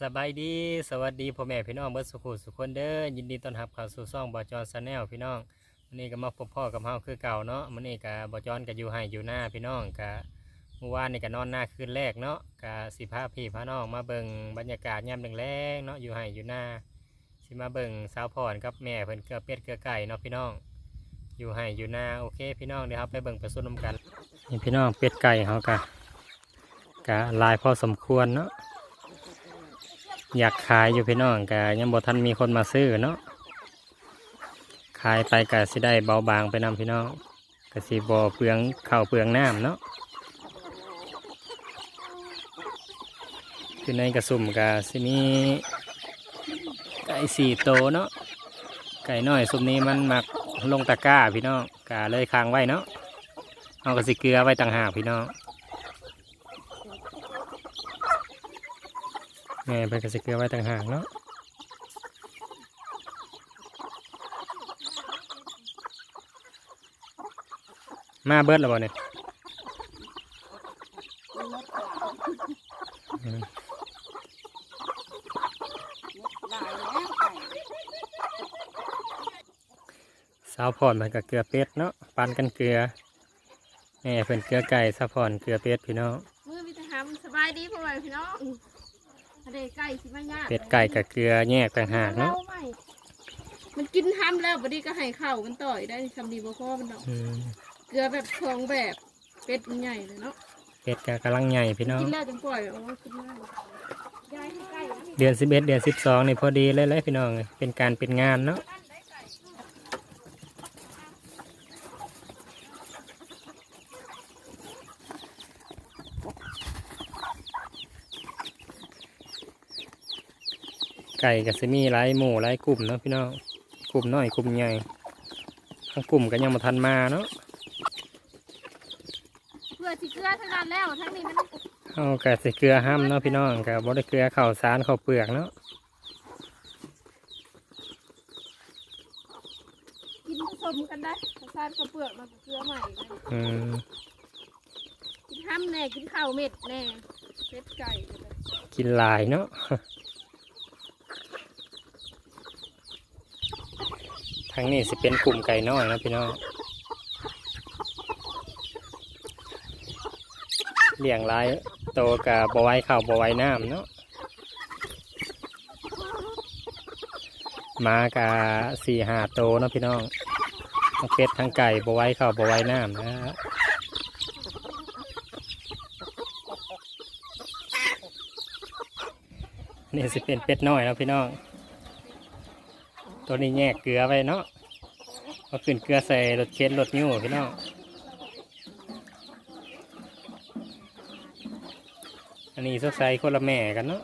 สบายดีสวัสดีพ่อแม่พี่น้องเบิร์สุขุสุขคนเด้อยินดีต้อนรับเข้าสู่ซ่องบอจอนซาแนลพี่น้องวันนี้ก็มาพบพ่อกับเฮาคือเก่าเนาะวันนี้ก็บอจอนก็อยู่ให้อยู่หน้าพี่น้องก็เมื่อวานนี่ก็นอนหน้าคืนแรกเนาะก็สิพาพี่พาน้องมาเบิ่งบรรยากาศยามแรงๆเนาะอยู่ให้อยู่หน้าสิมาเบิ่งสาวพรกับแม่เพิ่นเกลือเป็ดเกลือไก่เนาะพี่น้อง อยู่ให้อยู่หน้าโอเค พี่น้องเดี๋ยวครับไปเบิ่งไปสู้นำกันนี่พี่น้องเป็ดไก่เฮากะกะลายพอสมควรเนาะ อยากขายอยู่พี่น้องกะยังบ่ทันมีคนมาซื้อเนาะขายไปกะสิได้เบาบางไปนำพี่น้องกะสิบ่เปลืองข้าวเปลืองน้ำเนาะคือในกระสุ่มกะสิมีไก่สี่โตเนาะไก่น้อยสุ่มนี้มันมักลงตะกร้าพี่น้องกะเลยค้างไว้เนาะเอากระสิเกลือไว้ต่างหากพี่น้อง แม่เป็นกระสิเกลือไว้ต่างหากเนาะมาเบิดแล้วบ่เนี่ยสาวพรมันก็เกลือเป็ดเนาะปันกันเกลือแม่เป็นเกลือไก่สาวพรเกลือเป็ดพี่น้องมือพิธามสบายดีพ่อแม่พี่น้อง เลไก่สิมายากเป็ดไก่กับเกลือแยกต่างหากเนาะเไม่มันกินห้ำแล้วบดีก็ให้ข้าวมันต่อยได้ทำดีบ่พ่อมันดอก อืมเกลือแบบทองแบบ เป็ดมันใหญ่เลยเนาะ เป็ดก็กำลังใหญ่พี่น้อง กินแล้วจังปล่อยโอ้กินง่ายยายให้ไก่นะเดือนสิบเอ็ดเดือนสิบสองนี่พอดีเลยเลยพี่น้อง เป็นการเป็นงานเนาะ ไก่กับซิมีหลายหมู่หลายกลุ่มเนาะพี่น้องกลุ่มน้อยกลุ่มใหญ่ทั้งกลุ่มก็ยังมาทันมาเนาะเพื่อสิเกลือทั้งนั้นแล้วทั้งนี้มันเอากะสิเกลือห้ามเนาะพี่น้องกับ่ได้เกลือข้าวสารข้าวเปลือกเนาะกินผสมกันได้ข้าวสารข้าวเปลือกมันก็เกลือใหม่เลยอืมกินห้ำแน่กินข้าวเม็ดแน่เป็ดไก่ก็ได้กินหลายเนาะ ทางนี้สิเป็นกลุ่มไก่น้อยนะพี่น้องเลี้ยงหลายโตกับบไหว้ข้าวบไหว้น้ำเนาะมากะสี่หาโตนะพี่น้องทั้งเป็ดทั้งไก่บไหว้ข้าวบไหว้น้ำนะฮะนี่สิเป็นเป็ดน้อยนะพี่น้อง ตัวนี้แยกเกลือไว้เนาะเอาขึ้นเกลือใส่รถเค็นรถนิ้วพี่น้องอันนี้สกใส่คนละแม่กันเนาะ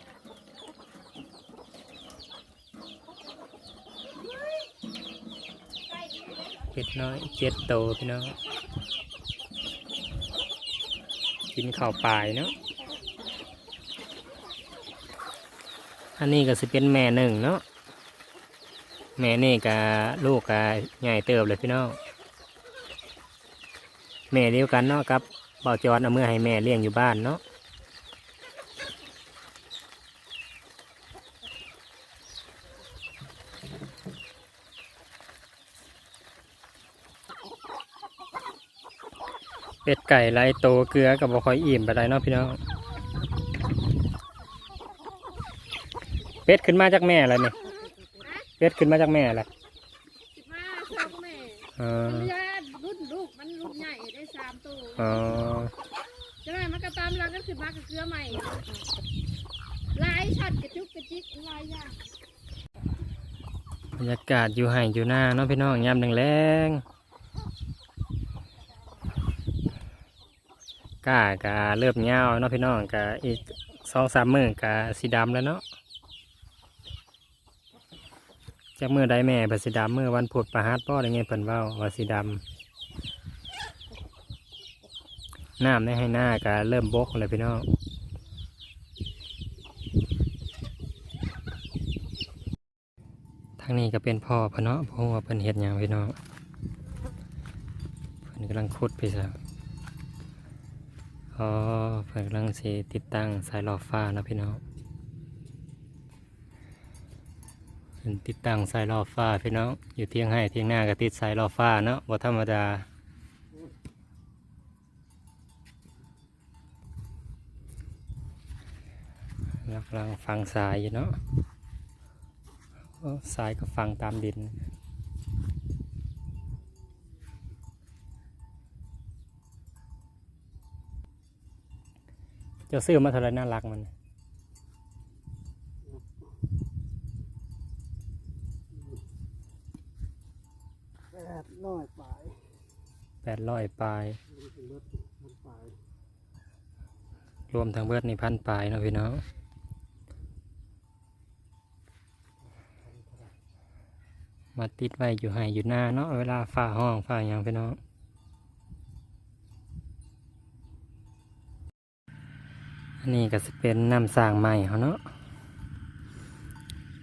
เป็ดน้อยเจ็ดโตพี่น้องกินข้าวปลายเนาะอันนี้ก็สิเป็นแม่หนึ่งเนาะ แม่นี่กับลูกกับใหญ่เติบเลยพี่น้องแม่เดียวกันเนาะครับเบาจอนเอาเมื่อให้แม่เลี้ยงอยู่บ้านเนาะเป็ดไก่ไรโตเกลือกับบ่ค่อยอิ่มไปได้เนาะพี่น้องเป็ดขึ้นมาจากแม่อะไรเนี่ย เป็ดขึ้นมาจากแม่อะไรสิมาช่องแม่อ๋อมันยารุ่นลูกมันรุ่นใหญ่ได้สามตัวอ๋อใช่ไหมมันก็ตามรังก็คือมากับเกลือใหม่ลายชัดกระจุกกระจิกลายอย่างบรรยากาศอยู่ให้อยู่หน้าเนาะพี่น้องยามแรงๆก้ากะเริ่มยาวเนาะพี่น้องกะอีกสองสามมือกะสีดำแล้วเนาะ จากมือใดแม่เพิ่นสีดำเมื่อวันพุธประหัสป้อได้ไงเพิ่นเว้าว่าสีดำน้ำในให้หน้ากะเริ่มบกเลยพี่น้องทางนี้ก็เป็นพ่อพเนาะเพราะว่าเพิ่นเฮ็ดหยังพี่น้องเพิ่นกำลังขุดไปซะอ๋อเพิ่นกำลังสิติดตั้งสายหลอดฟ้านะพี่น้อง เป็น ติดตั้งสายรอฟ้าพี่น้อง อยู่เที่ยงให้เที่ยงหน้าก็ติดสายรอฟ้าเนาะบ่ธรรมดาแล้วกำลังฟังสายอยู่เนาะสายก็ฟังตามดินจะซื้อมาเท่าไรน่ารักมัน แปด ร้อยปลายแปดร้อยปลาย มันเป็นรถมันปลายรวมทั้งเบิดในพันปลายเนาะพี่น้องมาติดไว้อยู่ให้อยู่หน้าเนาะเวลาฝ่าห้องฝ่าอย่างพี่น้องอันนี้ก็จะเป็นน้ำสร้างใหม่เขาเนาะ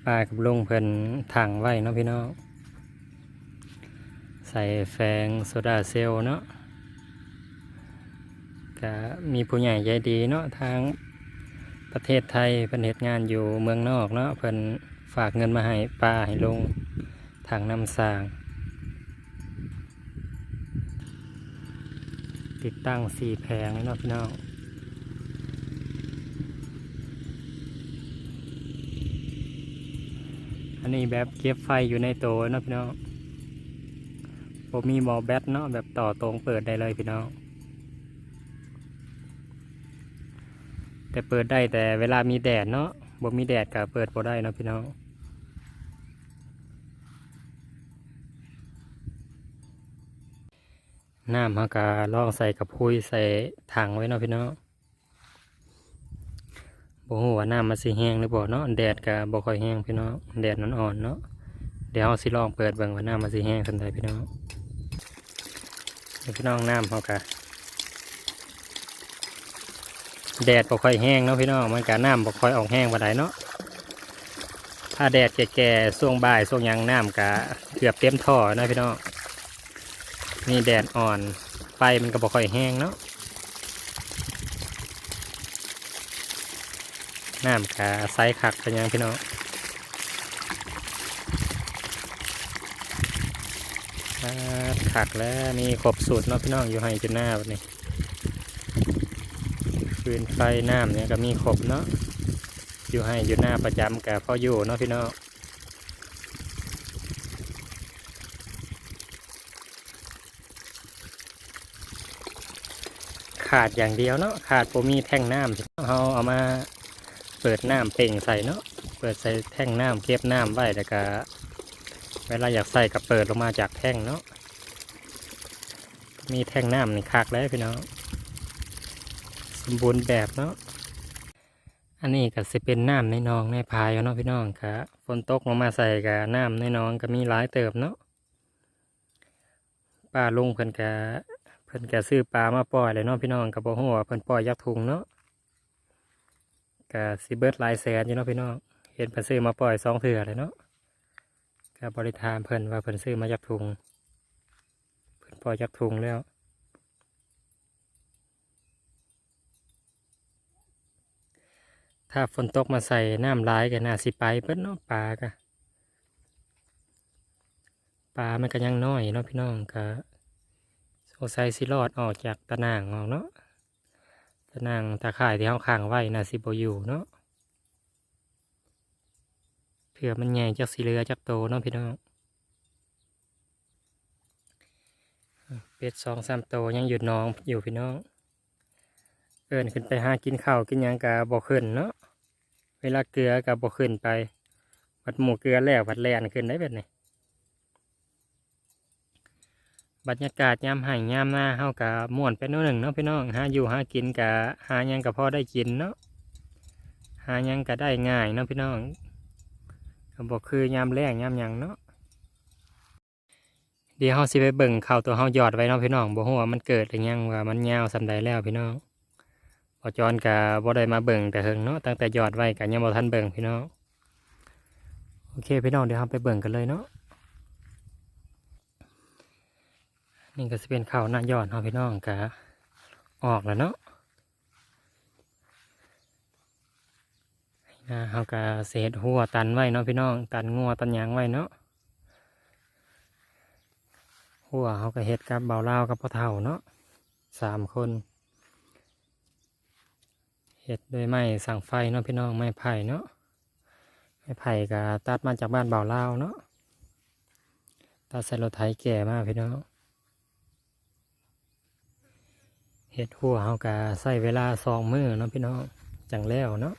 ป้ากับลุงเพิ่นถังไว้เนาะพี่น้องใส่แฟงโซดาเซลเนาะก็มีผู้ใหญ่ใจดีเนาะทางประเทศไทยเพิ่นเฮ็ดงานอยู่เมืองนอกเนาะเพิ่นฝากเงินมาให้ป้าให้ลุงทางน้ำสร้าง ติดตั้งสี่แผงเลยเนาะพี่น้องอันนี้แบบเก็บไฟอยู่ในโตเนาะพี่น้อง ผมมีหมอแบตเนาะแบบต่อตรงเปิดได้เลยพี่น้อง แต่เปิดได้แต่เวลามีแดดเนาะบ่มีแดดก็เปิดบ่ได้เนาะพี่น้องน้ำฮากะลองใส่กับพุ้ยใส่ถังไว้เนาะพี่น้องบ่ฮู้ว่าน้ำมันสิแห้งหรือบ่เนาะแดดก็บ่ค่อยแห้งพี่น้องแดดมันอ่อนเนาะเดี๋ยวเฮาสิลองเปิดเบิ่งว่าน้ำมันสิแห้งเท่าใดพี่น้อง พี่น้องน้ำเฮากะแดดบ่ค่อยแห้งเนาะพี่น้องมันกะน้ำบ่ค่อยออกแห้งปานใดเนาะถ้าแดดแก่ๆช่วงบ่ายช่วงยังน้ำกะเกือบเต็มท่อนะพี่น้องนี่แดดอ่อนไฟมันก็บ่ค่อยแห้งเนาะน้ำกะไซคักเป็นยังพี่น้อง อ่าขักแล้วมีครบสูตรเนาะพี่น้องอยู่ให้จุดหน้าแบบนี้ฟืนไฟน้ำเนี่ยก็มีครบเนาะอยู่ให้อยู่หน้าประจำกับพ่ออยู่เนาะพี่น้องขาดอย่างเดียวเนาะขาดผมมีแท่งน้ำเราเอามาเปิดน้ำเป่งใส่เนาะเปิดใส่แท่งน้ำเก็บน้ำไว้แล้วก็ เวลาอยากใส่ก็เปิดลงมาจากแท่งเนาะ มีแท่งน้ำนี่คักแล้วพี่น้องสมบูรณ์แบบเนาะ อันนี้ก็สิเป็นน้ำในนองในพายเนาะพี่น้องค่ะฝนตกลงมาใส่กับน้ำในนองก็มีหลายเติบเนาะ ป้าลุงเพิ่นก็เพิ่นก็ซื้อปลามาปล่อยเลยเนาะพี่น้องก็บ่ฮู้ว่าเพิ่นปล่อยยักถุงเนาะก็สิเบิร์ดลายแสนอยู่เนาะพี่น้อง เห็นเพิ่นซื้อมาปล่อยสองเถื่อเลยเนาะ ก็บริทามเพิ่นว่าเพิ่นซื้อมายักถุงเพิ่นปล่อยยักถุงแล้วถ้าฝนตกมาใส่น้ำร้ายก็น่าสิไปเบิดเนาะปลากะปลามันก็ยังน้อยเนาะพี่น้องก็สงสัยสิรอดออกจากตะนางออกเนาะตะนางตะข่ายที่เขาค้างไว้น่าสิบอยู่เนาะ เผื่อมันใหญ่จากสีเรือจากโตเนาะพี่น้องเป็ดสองสามโตยังหยุดน้องอยู่พี่น้อง เอินขึ้นไปหากินข้าวกินยังกะบ่ขึ้นเนาะเวลาเกลือกับบ่ขึ้นไปวัดหมูเกลือแล้ววัดแลนขึ้นได้แบบนี้บรรยากาศยามไห่ยามหน้าเฮากะม่วนไปโน่นหนึ่งเนาะพี่น้องหาอยู่หากินกะหายังกะพอได้กินเนาะหายังกะได้ง่ายเนาะพี่น้อง ก็บอกคือยามแรงยามยังเนาะเดี๋ยวเฮาสิไปเบิ่งข้าวตัวเฮาหยอดไว้เนาะพี่น้องบ่ฮู้ว่ามันเกิดหรือยังว่ามันยาวสำใดแล้วพี่น้องพอจอนกะบ่ได้มาเบิ่งแต่เฮิงเนาะตั้งแต่หยอดไว้กะยังบ่ทันเบิ่งพี่น้องโอเคพี่น้องเดี๋ยวเราไปเบิ่งกันเลยเนาะนี่ก็จะเป็นข้าวหน้ายอดเนาะพี่น้องกะออกแล้วเนาะ นะเขาก็เศษหัวตันไว้เนาะพี่น้อง ตันงัวตันยางไว้เนาะหัวเขาก็เฮ็ดกับเบาเล่ากับพ่อเฒ่าเนาะสามคนเฮ็ดโดยไม้สั่งไฟเนาะพี่น้องไม้ไผ่เนาะไม้ไผ่ก็ตัดมาจากบ้านเบาเล่าเนาะตัดใส่รถไถแก่มากพี่น้องเฮ็ดหัวเขาก็ใส่เวลาสองมือเนาะพี่น้องจังแล้วเนาะ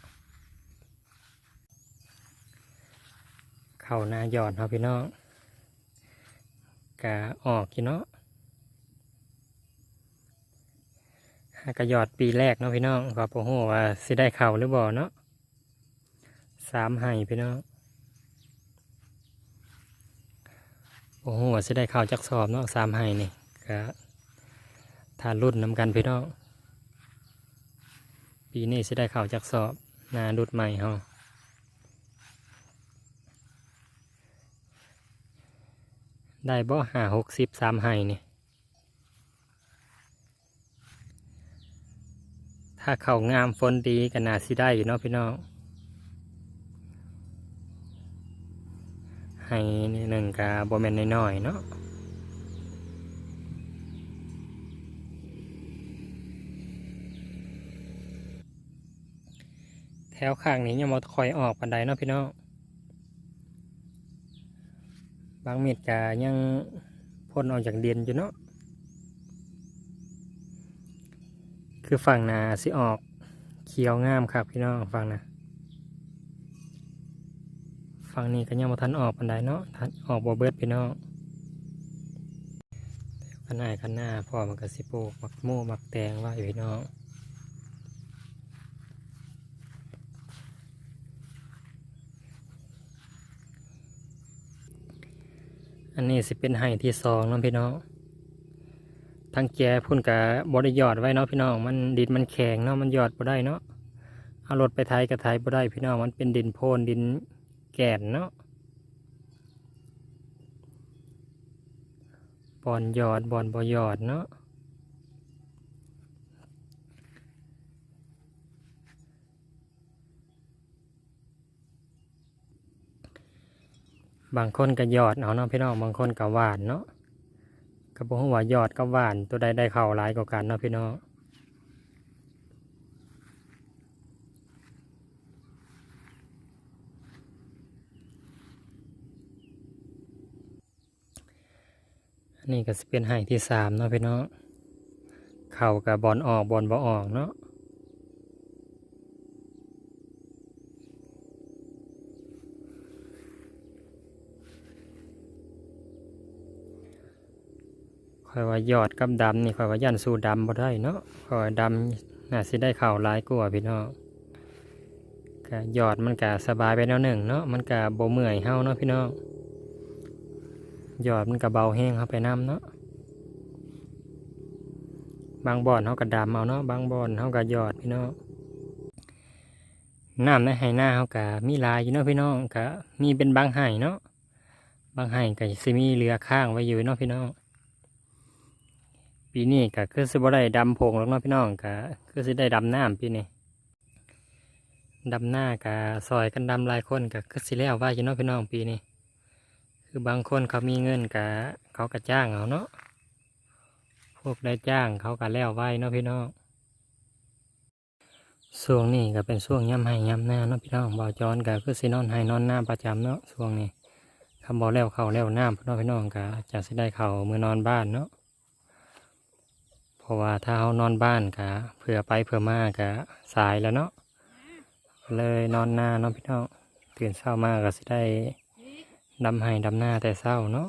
เข้าหน้ายอดเนาะพี่น้องกะออกกี่นาะหากะยอดปีแรกเนาะพี่น้องก็บ่ฮู้ว่าสิได้เข่าหรือบ่เนาะสามไห้พี่น้องบ่ฮู้ว่าสิได้เข่าจักสอบเนาะสามไห้นี่ก็ทานรุ่นนำกันพี่น้องปีนี้สิได้เข่าจักสอบนาดุดใหม่เฮา ได้บ่หาหกสิบสามไห้นี่ถ้าเขางามฝนดีก็น่าสิได้อยู่เนาะพี่น้องให้นหนึ่งกาบ่แมนน้อยๆเนาะแถวข้างนี้ยังบ่ค่อยออกปันไดเนาะพี่น้อง บางเม็ดกายังพ่นออกจากเดียนอยู่เนาะคือฝั่งนาสิออกเขียวงามครับพี่น้องฝั่งนะฝั่งนี้ก็ยังมาทันออกปันไดเนาะทันออกบ่เบิดพี่น้องขันหน้าขันหน้าพ่อมันก็สิปลูกมักโม่มักแตงไว้พี่น้อง อันนี้สิเป็นไห้ที่สองเนาะพี่น้องทั้งแกพุ่นกับบริยอดไว้เนาะพี่น้อง มันดินมันแข็งเนาะมันยอดบ่ได้เนาะเอารถไปไทยกับไทยบ่ได้พี่น้องมันเป็นดินโพนดินแก่นเนาะบอนยอดบอนบ่หยอดเนาะ บางคนก็ยอดเอาเนาะพี่น้องบางคนก็หวานเนาะก็บอกว่ายอดกับหวานตัวใดได้เข่าหลายกว่ากันเนาะพี่น้องอันนี้ก็จะเป็นไห้ที่สามเนาะพี่น้องเข่ากับบอลออกบอลบ่ออกเนาะ ค อยว่ายอดกับดำนี่คอยว่ายันสู้ดำบ่ได้เนาะคอยดำน่าสิได้เข่าวหลายกว่าพี่น้องก็ยอดมันก็สบายไปแนวหนึ่งเนาะมันก็บ่เมื่อยเฮาเนาะพี่น้องยอดมันก็เบาแห้งเข้าไปน้ำเนาะบางบ่อนเฮาก็ดำเอาเนาะบางบ่อนเฮาก็ยอดพี่น้องน้ำในไหหน้าเฮาก็มีลายอยู่เนาะพี่น้องก็มีเป็นบางไห่เนาะบางไห่ก็สิมีเรือข้างไว้อยู่เนาะพี่น้อง ปีนี้ก็คือสิบ่ได้ดำโพงหรอกเนาะพี่น้องก็คือสิได้ดำน้ำปีนี้ดำหน้าก็ซอยกันดำหลายคนก็คือสิแล้วว่าอยู่เนาะพี่น้องปีนี้คือบางคนเขามีเงินก็เขาก็จ้างเอาเนาะพวกได้จ้างเขาก็แล้วไว้เนาะพี่น้องช่วงนี้ก็เป็นช่วงย่ำให้ย่ำหน้าเนาะพี่น้องบ่าวจอนก็คือสินอนให้นอนหน้าประจำเนาะช่วงนี้คำบอกแล้วเขาแล้วน้ำพี่น้องพี่น้องก็จะสิได้เขามือนอนบ้านเนาะ ราะว่าถ้าเขานอนบ้านกะเผื่อไปเผื่อมากะสายแล้วเนาะเลยนอนหน้าเนาะพี่น้องตื่นเช้ามากก็สิได้ดำให้ดำหน้าแต่เช้าเนาะ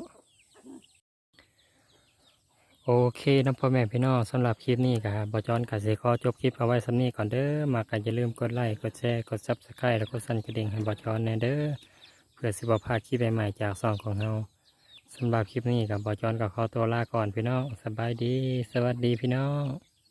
โอเคนะพ่อแม่พี่น้องสำหรับคลิปนี้กะบอจอนกะสิขอจบคลิปเอาไว้สำนี้ก่อนเด้อมากะอย่าลืมกดไลค์กดแชร์กดซับสไครต์แล้วก็สั่นกระดิ่งให้บอจอนแน่เด้อเพื่อสิบพลาดคลิปใหม่ๆจากซองของเรา สำหรับคลิปนี้กับบอจอนกับขอตัวลาก่อนพี่น้องสบายดี สวัสดีพี่น้อง